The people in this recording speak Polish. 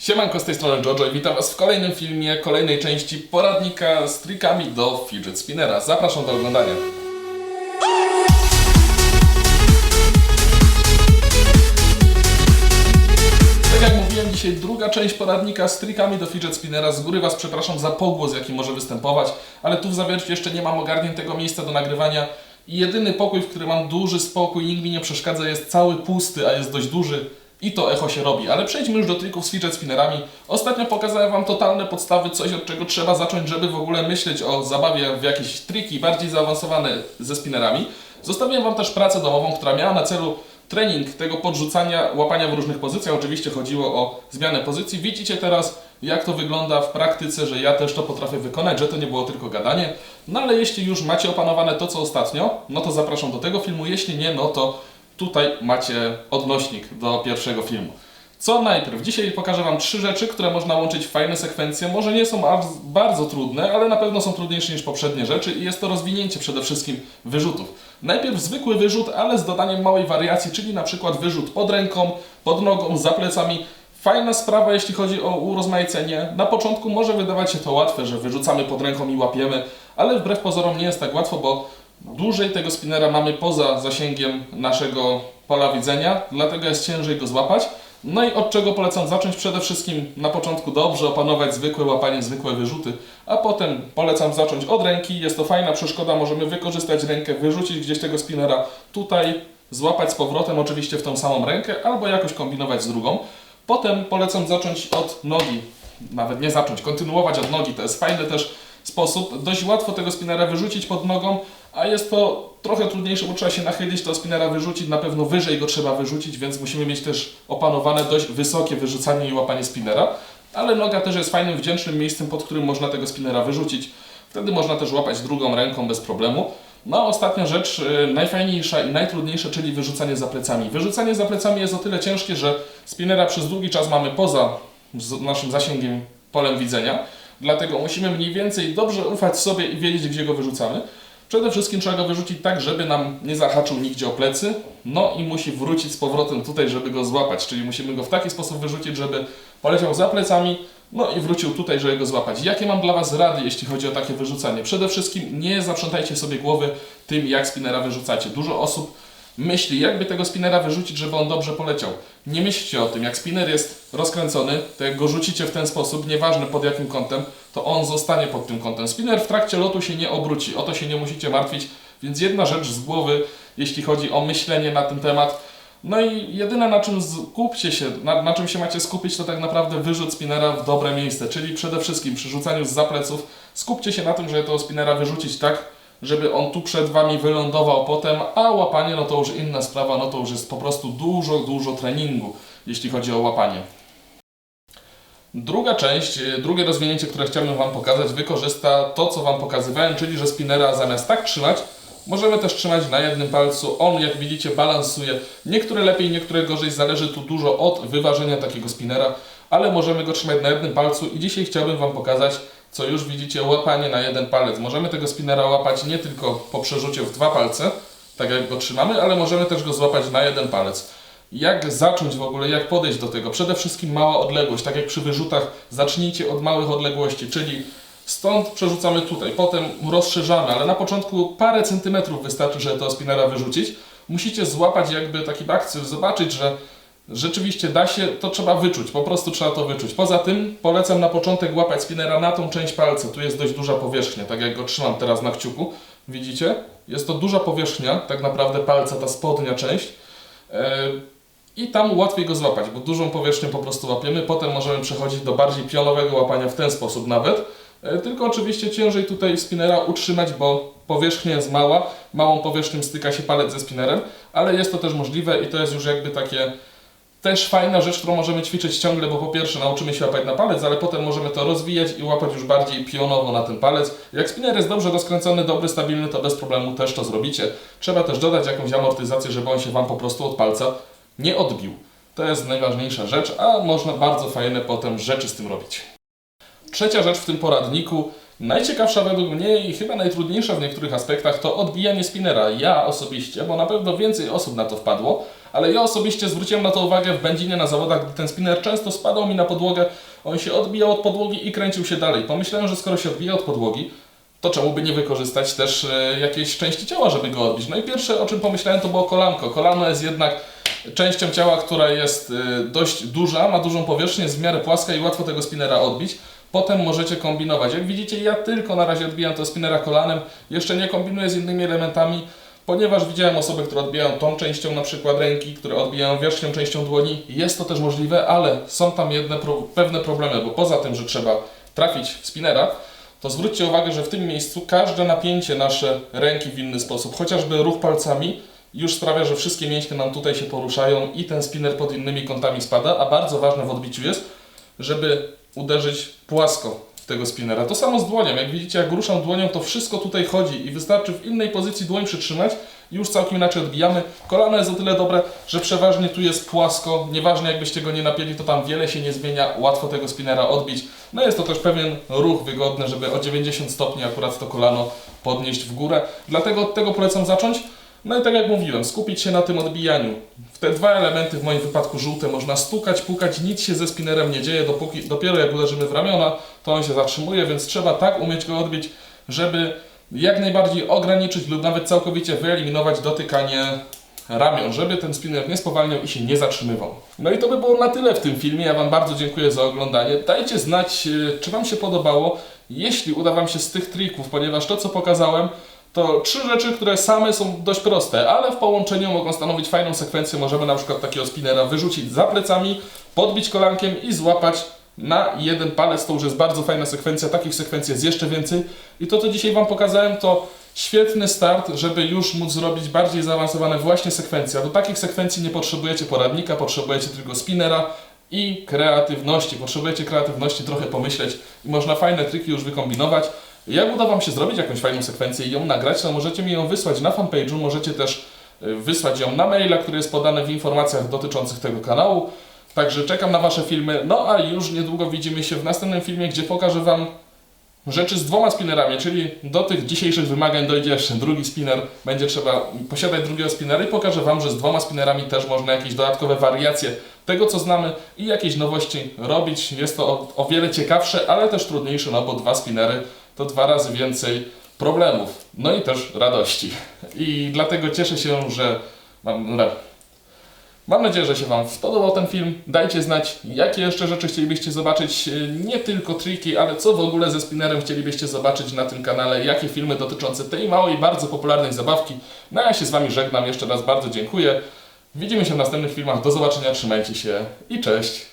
Siemanko, z tej strony Jojo i witam Was w kolejnym filmie, kolejnej części poradnika z trikami do fidget spinnera. Zapraszam do oglądania. Tak jak mówiłem, dzisiaj druga część poradnika z trikami do fidget spinnera. Z góry Was przepraszam za pogłos, jaki może występować, ale tu w zawierciu jeszcze nie mam ogarniętego miejsca do nagrywania. I jedyny pokój, w którym mam duży spokój, nikt mi nie przeszkadza, jest cały pusty, a jest dość duży. I to echo się robi. Ale przejdźmy już do trików z fidget spinnerami. Ostatnio pokazałem Wam totalne podstawy, coś od czego trzeba zacząć, żeby w ogóle myśleć o zabawie w jakieś triki bardziej zaawansowane ze spinnerami. Zostawiłem Wam też pracę domową, która miała na celu trening tego podrzucania, łapania w różnych pozycjach. Oczywiście chodziło o zmianę pozycji. Widzicie teraz, jak to wygląda w praktyce, że ja też to potrafię wykonać, że to nie było tylko gadanie. No ale jeśli już macie opanowane to, co ostatnio, no to zapraszam do tego filmu. Jeśli nie, no to tutaj macie odnośnik do pierwszego filmu. Co najpierw? Dzisiaj pokażę Wam trzy rzeczy, które można łączyć w fajne sekwencje. Może nie są bardzo trudne, ale na pewno są trudniejsze niż poprzednie rzeczy i jest to rozwinięcie przede wszystkim wyrzutów. Najpierw zwykły wyrzut, ale z dodaniem małej wariacji, czyli na przykład wyrzut pod ręką, pod nogą, za plecami. Fajna sprawa, jeśli chodzi o urozmaicenie. Na początku może wydawać się to łatwe, że wyrzucamy pod ręką i łapiemy, ale wbrew pozorom nie jest tak łatwo, bo dłużej tego spinnera mamy poza zasięgiem naszego pola widzenia, dlatego jest ciężej go złapać. No i od czego polecam zacząć? Przede wszystkim na początku dobrze opanować zwykłe łapanie, zwykłe wyrzuty, a potem polecam zacząć od ręki. Jest to fajna przeszkoda, możemy wykorzystać rękę, wyrzucić gdzieś tego spinnera tutaj, złapać z powrotem oczywiście w tą samą rękę, albo jakoś kombinować z drugą. Potem polecam zacząć od nogi, nawet nie zacząć, kontynuować od nogi. To jest fajny też sposób. Dość łatwo tego spinnera wyrzucić pod nogą, a jest to trochę trudniejsze, bo trzeba się nachylić, to spinnera wyrzucić, na pewno wyżej go trzeba wyrzucić, więc musimy mieć też opanowane dość wysokie wyrzucanie i łapanie spinnera. Ale noga też jest fajnym, wdzięcznym miejscem, pod którym można tego spinnera wyrzucić. Wtedy można też łapać drugą ręką bez problemu. No a ostatnia rzecz, yy, najfajniejsza i najtrudniejsza, czyli wyrzucanie za plecami. Wyrzucanie za plecami jest o tyle ciężkie, że spinnera przez długi czas mamy poza naszym zasięgiem polem widzenia. Dlatego musimy mniej więcej dobrze ufać sobie i wiedzieć, gdzie go wyrzucamy. Przede wszystkim trzeba go wyrzucić tak, żeby nam nie zahaczył nigdzie o plecy. No i musi wrócić z powrotem tutaj, żeby go złapać. Czyli musimy go w taki sposób wyrzucić, żeby poleciał za plecami, no i wrócił tutaj, żeby go złapać. Jakie mam dla Was rady, jeśli chodzi o takie wyrzucanie? Przede wszystkim nie zaprzątajcie sobie głowy tym, jak spinnera wyrzucacie. Dużo osób myśli, jakby tego spinnera wyrzucić, żeby on dobrze poleciał. Nie myślcie o tym. Jak spinner jest rozkręcony, to jak go rzucicie w ten sposób, nieważne pod jakim kątem, to on zostanie pod tym kątem. Spinner w trakcie lotu się nie obróci, o to się nie musicie martwić. Więc jedna rzecz z głowy, jeśli chodzi o myślenie na ten temat. No i jedyne na czym skupcie się, na, na czym się macie skupić, to tak naprawdę wyrzut spinera w dobre miejsce. Czyli przede wszystkim przy rzucaniu z zapleców skupcie się na tym, żeby tego spinera wyrzucić tak, żeby on tu przed Wami wylądował potem, a łapanie no to już inna sprawa, no to już jest po prostu dużo, dużo treningu, jeśli chodzi o łapanie. Druga część, y, drugie rozwinięcie, które chciałbym Wam pokazać, wykorzysta to, co Wam pokazywałem, czyli że spinnera zamiast tak trzymać, możemy też trzymać na jednym palcu. On, jak widzicie, balansuje. Niektóre lepiej, niektóre gorzej, zależy tu dużo od wyważenia takiego spinnera, ale możemy go trzymać na jednym palcu i dzisiaj chciałbym Wam pokazać, co już widzicie, łapanie na jeden palec. Możemy tego spinnera łapać nie tylko po przerzucie w dwa palce, tak jak go trzymamy, ale możemy też go złapać na jeden palec. Jak zacząć w ogóle, jak podejść do tego? Przede wszystkim mała odległość, tak jak przy wyrzutach, zacznijcie od małych odległości, czyli stąd przerzucamy tutaj, potem rozszerzamy, ale na początku parę centymetrów wystarczy, żeby to spinnera wyrzucić. Musicie złapać jakby taki bakcyl, zobaczyć, że rzeczywiście da się, to trzeba wyczuć, po prostu trzeba to wyczuć. Poza tym polecam na początek łapać spinnera na tą część palca, tu jest dość duża powierzchnia, tak jak go trzymam teraz na kciuku, widzicie? Jest to duża powierzchnia, tak naprawdę palca, ta spodnia część. E, I tam łatwiej go złapać, bo dużą powierzchnię po prostu łapiemy, potem możemy przechodzić do bardziej pionowego łapania w ten sposób nawet. E, Tylko oczywiście ciężej tutaj spinnera utrzymać, bo powierzchnia jest mała, małą powierzchnią styka się palec ze spinnerem, ale jest to też możliwe i to jest już jakby takie też fajna rzecz, którą możemy ćwiczyć ciągle, bo po pierwsze nauczymy się łapać na palec, ale potem możemy to rozwijać i łapać już bardziej pionowo na ten palec. Jak spinner jest dobrze rozkręcony, dobry, stabilny, to bez problemu też to zrobicie. Trzeba też dodać jakąś amortyzację, żeby on się Wam po prostu od palca nie odbił. To jest najważniejsza rzecz, a można bardzo fajne potem rzeczy z tym robić. Trzecia rzecz w tym poradniku, najciekawsza według mnie i chyba najtrudniejsza w niektórych aspektach, to odbijanie spinnera. Ja osobiście, bo na pewno więcej osób na to wpadło, ale ja osobiście zwróciłem na to uwagę w Będzinie na zawodach, gdy ten spinner często spadał mi na podłogę, on się odbijał od podłogi i kręcił się dalej. Pomyślałem, że skoro się odbija od podłogi, to czemu by nie wykorzystać też e, jakiejś części ciała, żeby go odbić? No i pierwsze, o czym pomyślałem, to było kolanko. Kolano jest jednak częścią ciała, która jest e, dość duża, ma dużą powierzchnię, jest w miarę płaska i łatwo tego spinera odbić. Potem możecie kombinować. Jak widzicie, ja tylko na razie odbijam to spinera kolanem, jeszcze nie kombinuję z innymi elementami, ponieważ widziałem osoby, które odbijają tą częścią na przykład ręki, które odbijają wierzchnią częścią dłoni. Jest to też możliwe, ale są tam jedne pewne problemy, bo poza tym, że trzeba trafić w spinera, to zwróćcie uwagę, że w tym miejscu każde napięcie nasze ręki w inny sposób, chociażby ruch palcami, już sprawia, że wszystkie mięśnie nam tutaj się poruszają i ten spinner pod innymi kątami spada, a bardzo ważne w odbiciu jest, żeby uderzyć płasko tego spinnera. To samo z dłonią. Jak widzicie, jak ruszam dłonią, to wszystko tutaj chodzi i wystarczy w innej pozycji dłoń przytrzymać i już całkiem inaczej odbijamy. Kolano jest o tyle dobre, że przeważnie tu jest płasko. Nieważne jakbyście go nie napięli, to tam wiele się nie zmienia. Łatwo tego spinnera odbić. No jest to też pewien ruch wygodny, żeby o 90 stopni akurat to kolano podnieść w górę. Dlatego od tego polecam zacząć. No i tak jak mówiłem, skupić się na tym odbijaniu. W te dwa elementy, w moim wypadku żółte, można stukać, pukać, nic się ze spinnerem nie dzieje, dopóki, dopiero jak uderzymy w ramiona, to on się zatrzymuje, więc trzeba tak umieć go odbić, żeby jak najbardziej ograniczyć lub nawet całkowicie wyeliminować dotykanie ramion, żeby ten spinner nie spowalniał i się nie zatrzymywał. No i to by było na tyle w tym filmie. Ja Wam bardzo dziękuję za oglądanie. Dajcie znać, e, czy Wam się podobało. Jeśli uda Wam się z tych trików, ponieważ to, co pokazałem, to trzy rzeczy, które same są dość proste, ale w połączeniu mogą stanowić fajną sekwencję. Możemy na przykład takiego spinnera wyrzucić za plecami, podbić kolankiem i złapać na jeden palec. To już jest bardzo fajna sekwencja. Takich sekwencji jest jeszcze więcej. I to, co dzisiaj Wam pokazałem, to świetny start, żeby już móc zrobić bardziej zaawansowane właśnie sekwencje. A do takich sekwencji nie potrzebujecie poradnika, potrzebujecie tylko spinnera i kreatywności. Potrzebujecie kreatywności, trochę pomyśleć i można fajne triki już wykombinować. Jak uda Wam się zrobić jakąś fajną sekwencję i ją nagrać, to możecie mi ją wysłać na fanpage'u, możecie też y, wysłać ją na maila, który jest podany w informacjach dotyczących tego kanału. Także czekam na Wasze filmy. No a już niedługo widzimy się w następnym filmie, gdzie pokażę Wam rzeczy z dwoma spinnerami, czyli do tych dzisiejszych wymagań dojdzie jeszcze drugi spinner. Będzie trzeba posiadać drugiego spinnera i pokażę Wam, że z dwoma spinnerami też można jakieś dodatkowe wariacje tego, co znamy i jakieś nowości robić. Jest to o, o wiele ciekawsze, ale też trudniejsze, no bo dwa spinnery to dwa razy więcej problemów, no i też radości. I dlatego cieszę się, że mam, no, Mam nadzieję, że się Wam spodobał ten film. Dajcie znać, jakie jeszcze rzeczy chcielibyście zobaczyć. Nie tylko triki, ale co w ogóle ze spinnerem chcielibyście zobaczyć na tym kanale. Jakie filmy dotyczące tej małej, bardzo popularnej zabawki. No ja się z Wami żegnam. Jeszcze raz bardzo dziękuję. Widzimy się w następnych filmach. Do zobaczenia, trzymajcie się i cześć.